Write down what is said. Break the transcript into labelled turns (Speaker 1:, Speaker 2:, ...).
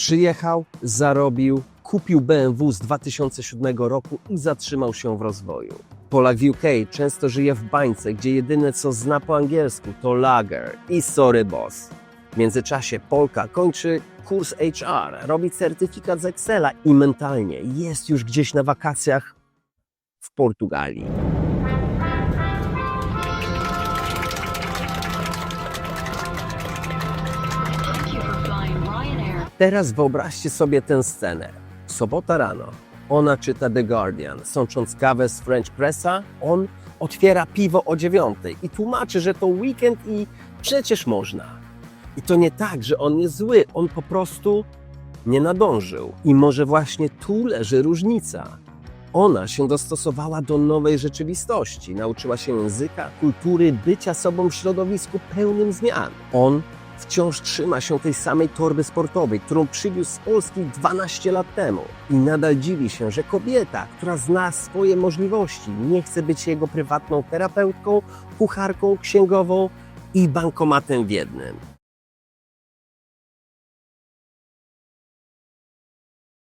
Speaker 1: Przyjechał, zarobił, kupił BMW z 2007 roku i zatrzymał się w rozwoju. Polak w UK często żyje w bańce, gdzie jedyne co zna po angielsku to lager i sorry boss. W międzyczasie Polka kończy kurs HR, robi certyfikat z Excela i mentalnie jest już gdzieś na wakacjach w Portugalii. Teraz wyobraźcie sobie tę scenę. Sobota rano. Ona czyta The Guardian, sącząc kawę z French Pressa. On otwiera piwo o dziewiątej i tłumaczy, że to weekend i przecież można. I to nie tak, że on jest zły, on po prostu nie nadążył. I może właśnie tu leży różnica. Ona się dostosowała do nowej rzeczywistości, nauczyła się języka, kultury, bycia sobą w środowisku pełnym zmian. On wciąż trzyma się tej samej torby sportowej, którą przywiózł z Polski 12 lat temu. I nadal dziwi się, że kobieta, która zna swoje możliwości, nie chce być jego prywatną terapeutką, kucharką, księgową i bankomatem w jednym.